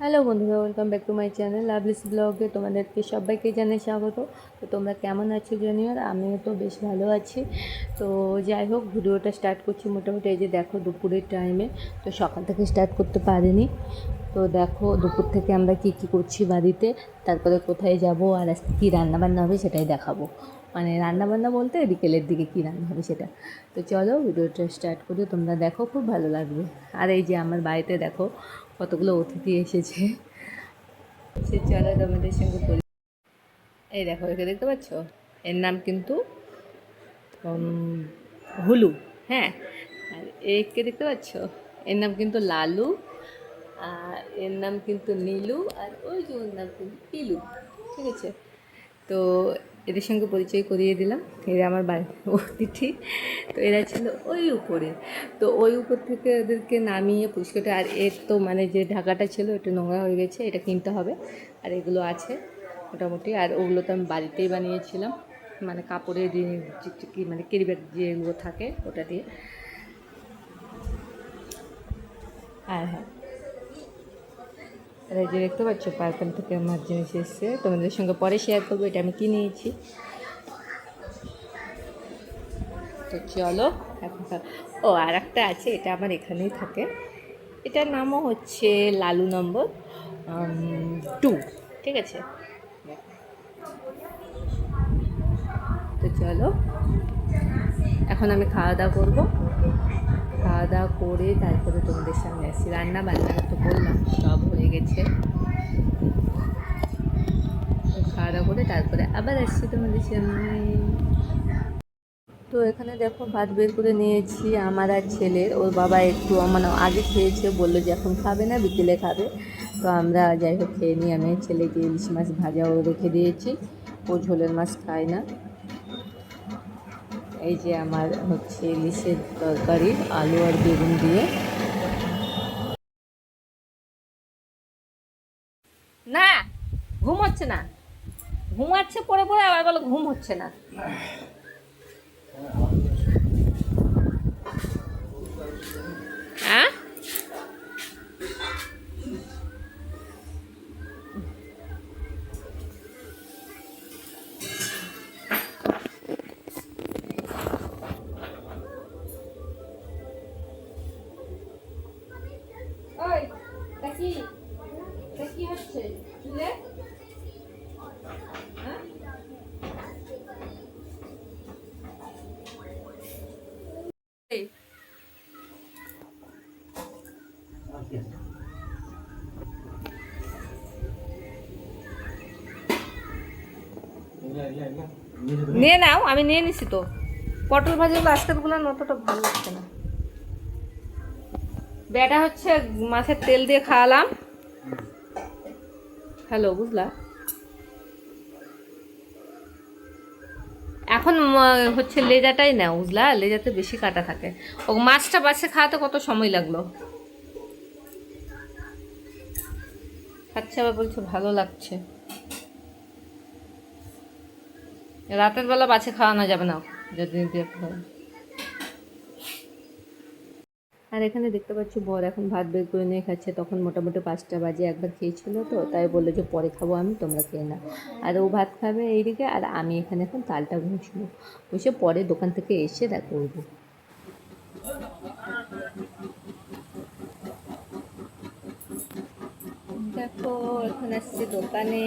Hello বন্ধুরা welcome back to my channel Lovely's ব্লগে তোমাদেরকে সবাইকে জানাই স্বাগত। তো তোমরা কেমন আছো জানিও? আমিও তো বেশ ভালো আছি। তো যাই হোক, ভিডিওটা স্টার্ট করছি মোটামুটি, এই যে দেখো দুপুরের টাইমে তো সকাল থেকে স্টার্ট করতে পারিনি। তো দেখো দুপুর থেকে আমরা কি কি করছি বাড়িতে, তারপরে কোথায় যাব আর আজকে কী রান্নাবান্না হবে সেটাই দেখাবো। মানে রান্নাবান্না বলতে বিকেলের দিকে কী রান্না হবে সেটা। তো চলো ভিডিওটা স্টার্ট করে, তোমরা দেখো খুব ভালো লাগবে। আর এই যে আমার বাড়িতে দেখো কতগুলো অতিথি এসেছে। সে চলো তোমাদের সঙ্গে পরি এই দেখো, একে দেখতে পাচ্ছ? এর নাম কিন্তু হুলু হ্যাঁ? আর একে দেখতে পাচ্ছ? এর নাম কিন্তু লালু আর এর নাম কিন্তু নীলু আর ওই যে নাম কিন্তু পিলু, ঠিক আছে? তো এদের সঙ্গে পরিচয় করিয়ে দিলাম। এরা আমার বাড়ি অতিথি। তো এরা ছিল ওই উপরে। তো ওই উপর থেকে ওদেরকে নামিয়ে পরিষ্কারটা, আর এর তো মানে যে ঢাকাটা ছিল, একটু নোংরা হয়ে গেছে, এটা কিনতে হবে। আর এগুলো আছে মোটামুটি। আর ওগুলো তো আমি বাড়িতেই বানিয়েছিলাম। মানে কাপড়ের কি মানে কেরিব্যাগ যেগুলো থাকে, ওটা দিয়ে। আর হ্যাঁ। আর এই যে দেখতে পাচ্ছ পার্কেল থেকে আমার জিনিস এসছে। তোমাদের সঙ্গে পরে শেয়ার করব, এটা আমি কিনে নিয়েছি তো চলো, এখন ও, আর একটা আছে, এটা আমার এখানেই থাকে। এটার নামও হচ্ছে লালু নম্বর টু, ঠিক আছে? তো চলো, এখন আমি খাওয়া দাওয়া করব। খাওয়া দাওয়া করে তারপরে তোমাদের সামনে আসছি। রান্না বান্না তো বললাম, সব হয়ে গেছে। খাওয়া দাওয়া করে তারপরে আবার আসছি তোমাদের সামনে। তো এখানে দেখো ভাত বের করে নিয়েছি আমার আর ছেলের। ওর বাবা একটু মানে আগে খেয়েছে, বলল যে এখন খাবে না, বিকেলে খাবে। তো আমরা যাই হোক খেয়ে নিই। আমি ছেলেকে ইলিশ মাছ ভাজাও রেখে দিয়েছি। ও ঝোলের মাছ খায় না। এই যে আমার হচ্ছে ইলিশের তরকারি, আলু আর বেগুন দিয়ে। না, ঘুম হচ্ছে না। ঘুমাচ্ছে পরে পরে আবার বলো ঘুম হচ্ছে না। হ্যাঁ হচ্ছে? হ্যাঁ? নিয়ে নাও, আমি নিয়ে নিছি তো। পটল ভাজিগুলো আজকেরগুলো অতটা ভালো লাগছে না। বেটা হচ্ছে মাছের তেল দিয়ে খাওয়ালাম। হ্যালো বুঝলা? এখন হচ্ছে লেজাটাই না বুঝলা? লেজাতে বেশি কাটা থাকে। ও মাছটা বাছে খাওয়াতে কত সময় লাগল? খাচ্ছে আবার বলছে, ভালো লাগছে। রাতের বেলা বাছে খাওয়ানো যাবে না, যদি দিয়ে আর এখানে দেখতে পাচ্ছি বর এখন ভাত বের করে নিয়ে খাচ্ছে। তখন মোটামুটি পাঁচটা বাজে, একবার খেয়েছিল তো, তাই বলল যে পরে খাব আমি, তোমরা খেয়ে না আর ও ভাত খাবে এইদিকে, আর আমি এখানে এখন তালটা ঘুষবো। বসে পরে দোকান থেকে এসে দেখ করব। দেখো, এখন আসছে দোকানে।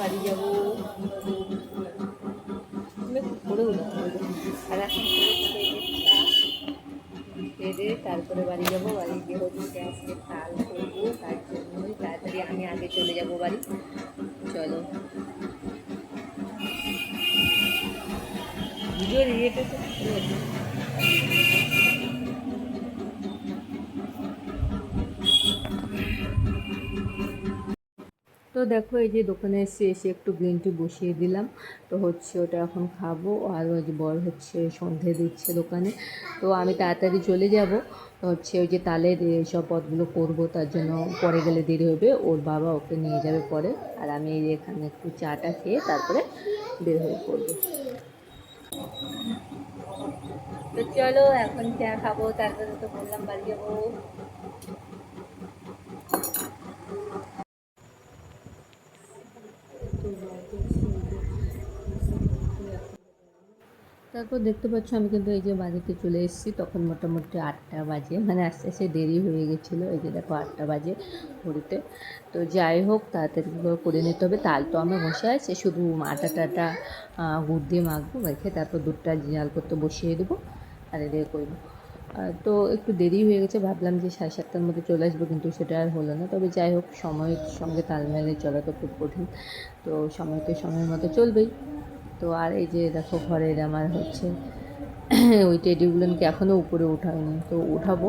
বাড়ি যাব। করে আর এখন খেয়ে দিয়ে তারপরে বাড়ি যাব, বাড়ি গিয়ে হচ্ছে আজকে তাল করব তার জন্যই তাড়াতাড়ি আমি আগে চলে যাব বাড়ি। চলো। ভিডিও রিলেটেড তো দেখো এই যে দোকানে এসে এসে একটু গ্রিন টি বসিয়ে দিলাম। তো হচ্ছে ওটা এখন খাব। আর ওই যে বর হচ্ছে সন্ধে দিচ্ছে দোকানে। তো আমি তাড়াতাড়ি চলে যাব। তো হচ্ছে ওই যে তালের সব পদগুলো করব, তার জন্য পরে গেলে দেরি হবে। ওর বাবা ওকে নিয়ে যাবে পরে। আর আমি এই এখানে একটু চাটা খেয়ে তারপরে বের হয়ে পড়ব। তো চলো, এখন চা খাব। তারপরে তো বললাম বাড়ি যাব। তারপর দেখতে পাচ্ছ আমি কিন্তু এই যে বাড়িতে চলে এসেছি। তখন মোটামুটি আটটা বাজে। মানে আস্তে আস্তে দেরি হয়ে গেছিল। এই যে দেখো আটটা বাজে ঘড়িতে। তো যাই হোক, তাড়াতাড়ি করে নিতে হবে। তাল তো আমার বসে আছে। শুধু আটা টাটা গুড় দিয়ে মাখবো, রেখে তারপর দুধটা জাল করতে বসিয়ে দেবো। আর এদিকে করব। তো একটু দেরি হয়ে গেছে। ভাবলাম যে সাড়ে সাতটার মধ্যে চলে আসব, কিন্তু সেটা আর হলো না। তবে যাই হোক, সময়ের সঙ্গে তাল মেলে চলা তো খুব কঠিন। তো সময় তো সময়ের মতো চলবেই। তো আর এই যে দেখো ঘরের আমার হচ্ছে, ওই টেডিগুলোকে এখনও উপরে উঠায়নি তো উঠাবো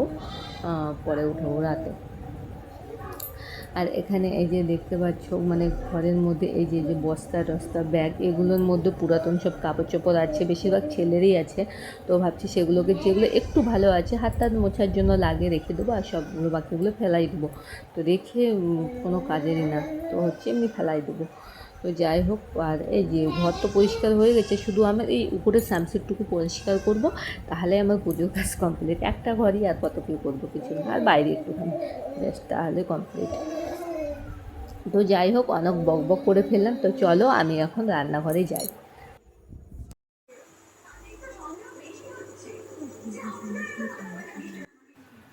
পরে উঠাবো রাতে। আর এখানে এই যে দেখতে পাচ্ছ মানে ঘরের মধ্যে এই যে যে বস্তা টস্তা, ব্যাগ, এগুলোর মধ্যে পুরাতন সব কাপড় চোপড় আছে, বেশিরভাগ ছেলেরই আছে। তো ভাবছি সেগুলোকে, যেগুলো একটু ভালো আছে, হাত টাত মোছার জন্য লাগে রেখে দেবো আর সবগুলো বাকিগুলো ফেলাই দেবো। তো রেখে কোনো কাজেরই না। তো হচ্ছে এমনি ফেলাই দেবো। তো যাই হোক, আর এই যে ঘর তো পরিষ্কার হয়ে গেছে, শুধু আমার এই উপরের স্যামসিটটুকু পরিষ্কার করব, তাহলে আমার পুজোর কাজ কমপ্লিট একটা ঘরই আর কত কেউ করব কিছু না, আর বাইরে একটুখানি ব্যাস তাহলে কমপ্লিট তো যাই হোক, অনেক বক বক করে ফেললাম, তো চলো আমি এখন রান্নাঘরে যাই।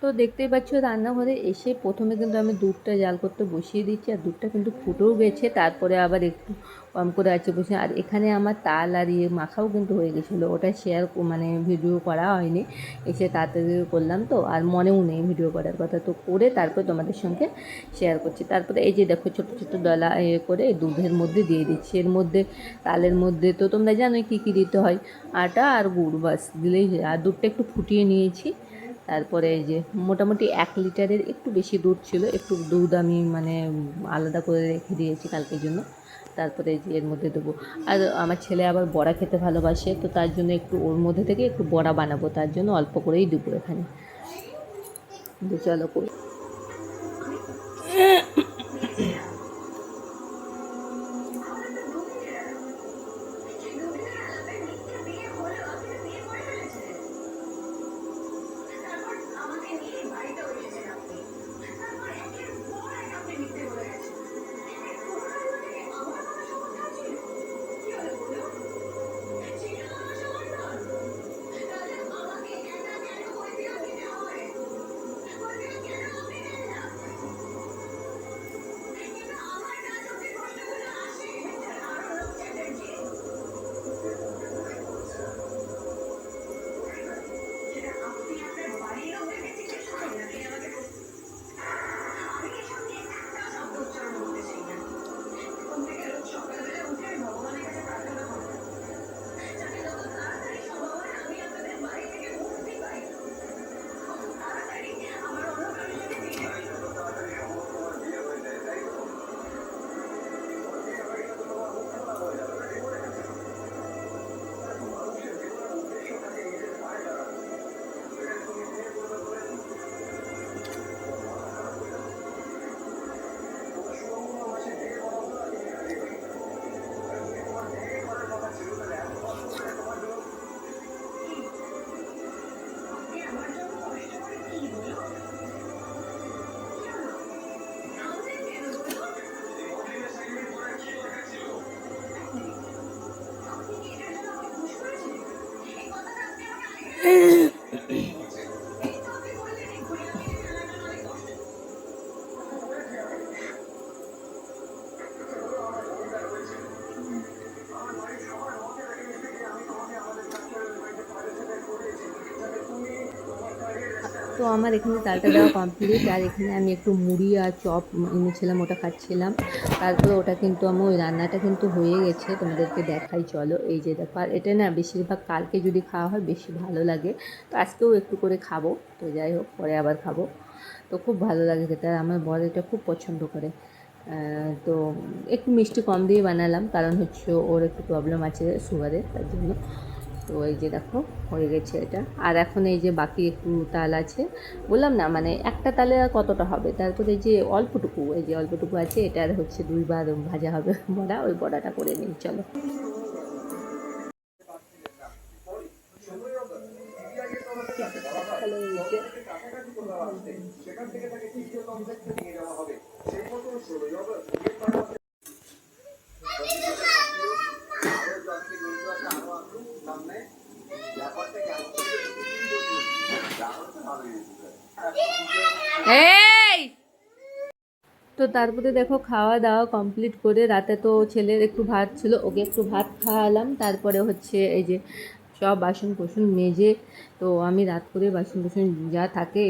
তো দেখতেই পাচ্ছ রান্নাঘরে এসে প্রথমে কিন্তু আমি দুধটা জাল করতে বসিয়ে দিচ্ছি, আর দুধটা কিন্তু ফুটেও গেছে। তারপরে আবার একটু কম করে আছে বসে আর এখানে আমার তাল আর ইয়ে মাখাও কিন্তু হয়ে গেছিল। ওটা শেয়ার মানে ভিডিও করা হয়নি। এসে তাড়াতাড়ি করলাম তো, আর মনেও নেই ভিডিও করার কথা। তো করে তারপর তোমাদের সঙ্গে শেয়ার করছি। তারপরে এই যে দেখো ছোটো ছোটো ডলা এ করে দুধের মধ্যে দিয়ে দিচ্ছি। এর মধ্যে তালের মধ্যে তো তোমরা জানোই কী কী দিতে হয়? আটা আর গুড় বাস দিলেই আর দুধটা একটু ফুটিয়ে নিয়েছি। তারপরে এই যে মোটামুটি এক লিটারের একটু বেশি দুধ ছিল, একটু দুধ আমি মানে আলাদা করে রেখে দিয়েছি কালকের জন্য। তারপরে যে এর মধ্যে দেবো। আর আমার ছেলে আবার বড়া খেতে ভালোবাসে, তো তার জন্য একটু ওর মধ্যে থেকে একটু বড়া বানাবো, তার জন্য অল্প করেই দেবো এখানে। তো চলো করি। তো আমার এখানে ডালটা দেওয়া কমপ্লিট আর এখানে আমি একটু মুড়ি আর চপ এনেছিলাম, ওটা খাচ্ছিলাম তারপরে ওটা কিন্তু আমার, ওই রান্নাটা কিন্তু হয়ে গেছে, তোমাদেরকে দেখাই, চলো। এই যে দেখো, আর এটা না বেশিরভাগ কালকে যদি খাওয়া হয়, বেশি ভালো লাগে। তো আজকেও একটু করে খাব, তো যাই হোক, পরে আবার খাব। তো খুব ভালো লাগে খেতে, আর আমার বর এটা খুব পছন্দ করে। তো একটু মিষ্টি কম দিয়ে বানালাম, কারণ হচ্ছে ওর একটু প্রবলেম আছে সুগারের তার জন্য। তো এই যে দেখো, হয়ে গেছে এটা। আর এখন এই যে বাকি একটু তাল আছে, বললাম না মানে একটা তালে কতটা হবে? তারপরে এই যে অল্পটুকু, এই যে অল্পটুকু আছে এটার হচ্ছে দুইবার ভাজা হবে বড়া, ওই বড়াটা করে নিই, চলো। তারপরে দেখো খাওয়া দাওয়া কমপ্লিট করে রাতে তো ছেলের একটু ভাত ছিল, ওকে একটু ভাত খাওয়ালাম। তারপরে হচ্ছে এই যে সব বাসন কোসন মেজে, তো আমি রাত করে বাসন কোসন যা থাকে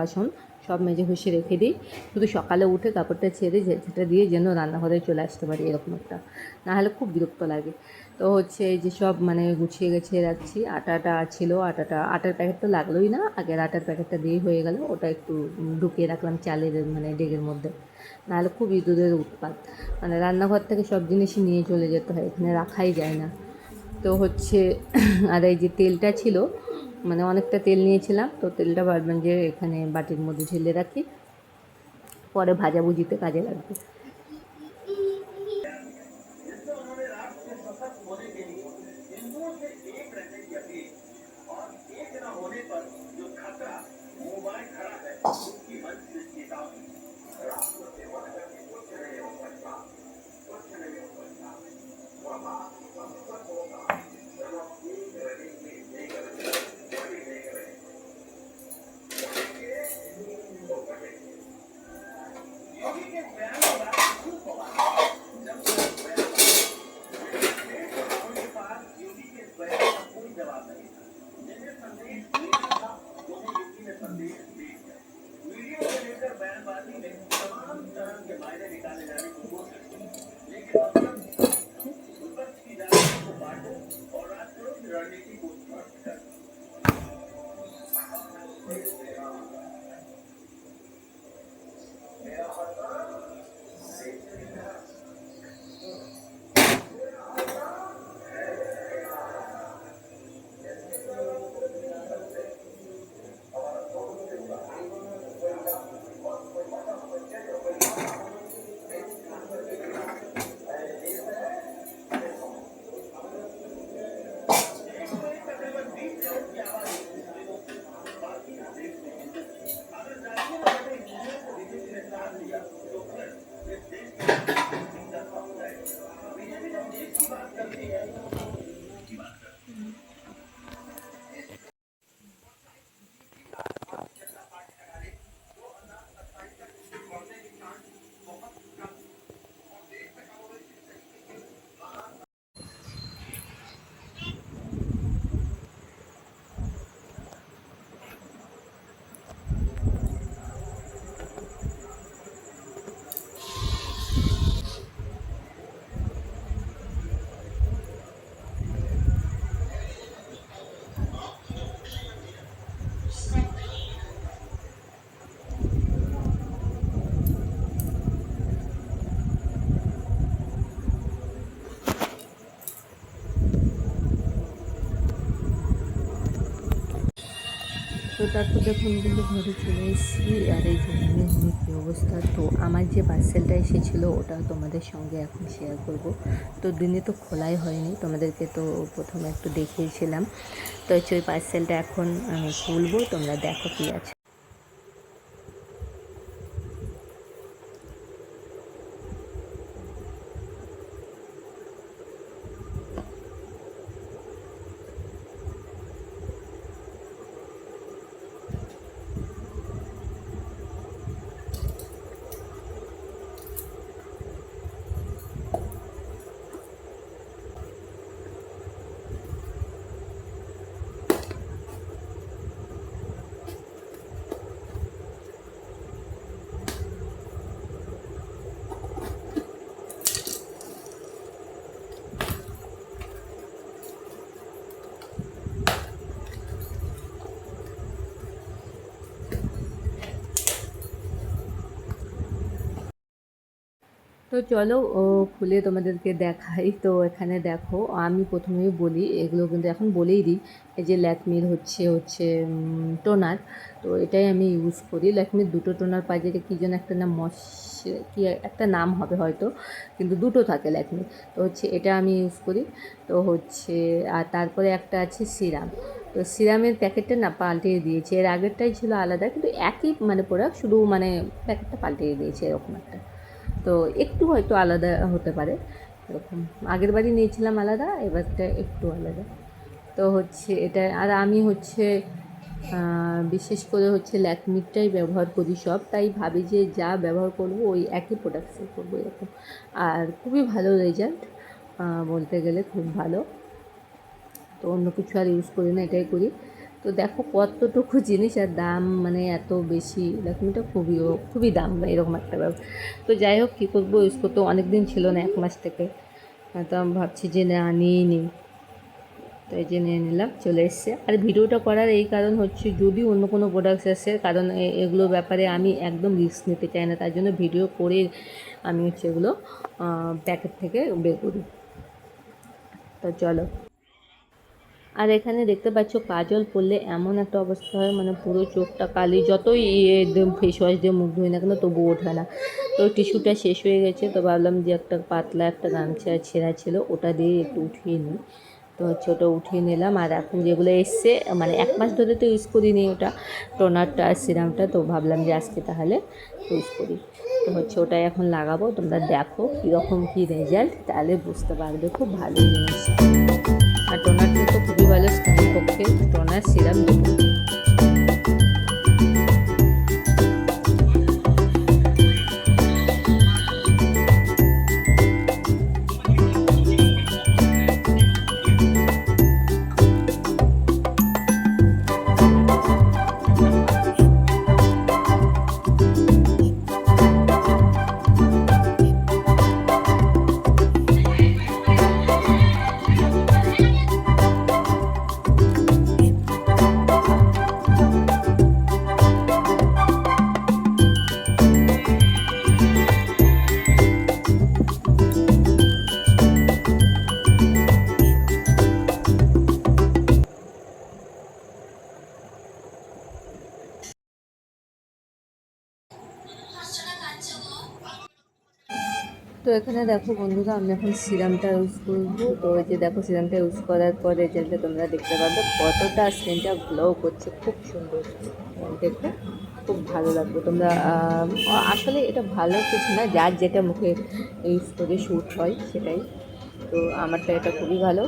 বাসন সব মেজে ঘষে রেখে দিই। শুধু সকালে উঠে কাপড়টা ছেড়ে সেটা দিয়ে যেন রান্নাঘরে চলে আসতে পারি এরকম একটা। নাহলে খুব বিরক্ত লাগে। তো হচ্ছে এই যে সব মানে গুছিয়ে গেছিয়ে রাখছি। আটাটা ছিল, আটাটা, আটার প্যাকেট তো লাগলোই না। আগের আটার প্যাকেটটা দিয়েই হয়ে গেল। ওটা একটু ঢুকিয়ে রাখলাম চালের মানে ডেগের মধ্যে। নাহলে খুব ইঁদুরের উৎপাত। মানে রান্নাঘর থেকে সব জিনিসই নিয়ে চলে যেতে হয়, এখানে রাখাই যায় না। তো হচ্ছে, আর এই যে তেলটা ছিল মানে অনেকটা তেল নিয়েছিলাম, তো তেলটা ভাবলাম যে এখানে বাটির মধ্যে ঢেলে রাখি, পরে ভাজাভুজিতে কাজে লাগবে। তো তারপর দেখুন কিন্তু ঘরে চলে এসেছি, আর এই জন্য কী অবস্থা, তো আমার যে পার্সেলটা এসেছিল ওটা তোমাদের সঙ্গে এখন শেয়ার করব। তো দিনে তো খোলাই হয়নি, তোমাদেরকে তো প্রথমে একটু দেখিয়েছিলাম। তো হচ্ছে ওই পার্সেলটা এখন আমি খুলবো, তোমরা দেখো কী আছে। তো চলো, ও খুলে তোমাদেরকে দেখাই। তো এখানে দেখো, আমি প্রথমেই বলি, এগুলো কিন্তু এখন বলেই দিই, এই যে ল্যাকমির হচ্ছে হচ্ছে টোনার। তো এটাই আমি ইউজ করি। ল্যাকমির দুটো টোনার পাই, যেটা কী যেন একটা নাম মশ কি একটা নাম হবে হয়তো, কিন্তু দুটো থাকে ল্যাকমি তো হচ্ছে এটা আমি ইউজ করি। তো হচ্ছে, আর তারপরে একটা আছে সিরাম। তো সিরামের প্যাকেটটা না পাল্টিয়ে দিয়েছে। এর আগেরটাই ছিল আলাদা, কিন্তু একই মানে প্রোডাক্ট শুধু মানে প্যাকেটটা পাল্টিয়ে দিয়েছে, এরকম একটা। তো একটু হয়তো আলাদা হতে পারে। এরকম আগের বারই নিয়েছিলাম আলাদা, এবারটা একটু আলাদা। তো হচ্ছে এটা, আর আমি হচ্ছে বিশেষ করে হচ্ছে ল্যাকমিটাই ব্যবহার করি সব, তাই ভাবি যে যা ব্যবহার করব ওই একই প্রোডাক্টসই করব এরকম। আর খুবই ভালো রেজাল্ট বলতে গেলে খুব ভালো। তো অন্য কিছু আর ইউজ করি না, এটাই করি। তো দেখো কতটুকু জিনিস আর দাম মানে এত বেশি ল্যাকমিটা খুবই খুবই দাম এরকম একটা ব্যাপার। তো যাই হোক, কী করব, ইউজ করতে অনেক দিন ছিল না, এক মাস থেকে। তো আমি ভাবছি যে না, নিয়েই নিই তো এই যে নিয়ে নিলাম, চলে এসছে। আর ভিডিওটা করার এই কারণ হচ্ছে, যদি অন্য কোনো প্রোডাক্টস আসে, কারণ এগুলো ব্যাপারে আমি একদম রিস্ক নিতে চাই না। তার জন্য ভিডিও করে আমি হচ্ছে এগুলো প্যাকেট থেকে বের করি। তো চলো। আর এখানে দেখতে পাচ্ছ কাজল পরলে এমন একটা অবস্থা হয় মানে পুরো চোখটা কালি, যতই ইয়ে ফেস ওয়াশ দিয়ে মুখ ধুই না কেন তবুও ওঠে না। তো টিস্যুটা শেষ হয়ে গেছে, তো ভাবলাম যে একটা পাতলা একটা গামছা ছেঁড়া ছিল, ওটা দিয়ে একটু উঠিয়ে নিই। তো হচ্ছে ওটা উঠিয়ে নিলাম, আর এখন যেগুলো এসছে মানে এক মাস ধরে তো ইউজ করিনি ওটা, টোনারটা আর সিরামটা, তো ভাবলাম যে আজকে তাহলে ইউজ করি। তো হচ্ছে ওটাই এখন লাগাবো, তোমরা দেখো কীরকম কী রেজাল্ট তাহলে বুঝতে পারবে, খুব ভালো জিনিস। আর টোনার তো খুবই ভালো স্কিনের পক্ষে টোনার সিরাম দুটো। তো এখানে দেখো বন্ধুরা, আমি এখন সিরামটা ইউজ করব। তো ওই যে দেখো সিরামটা ইউজ করার পর রেজাল্টটা তোমরা দেখতে পাবে, কতটা স্কিনটা গ্লো করছে। খুব সুন্দর দেখো খুব ভালো লাগবে। তোমরা আসলে এটা ভালো কিছু না, যার যেটা মুখে ইউজ করে শ্যুট হয় সেটাই। তো আমারটা এটা খুবই ভালো।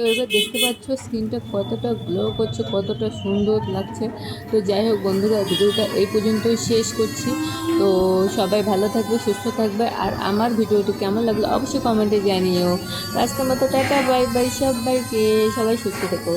তো এবার দেখতে পাচ্ছ স্কিনটা কতটা গ্লো করছে, কতটা সুন্দর লাগছে। তো যাই হোক বন্ধুরা, ভিডিওটা এই পর্যন্তই শেষ করছি। তো সবাই ভালো থাকবে, সুস্থ থাকবে। আর আমার ভিডিওটি কেমন লাগল অবশ্যই কমেন্টে জানিও। আজকের মতো টাটা বাই বাই সবাইকে। সবাই সুস্থ থেকো।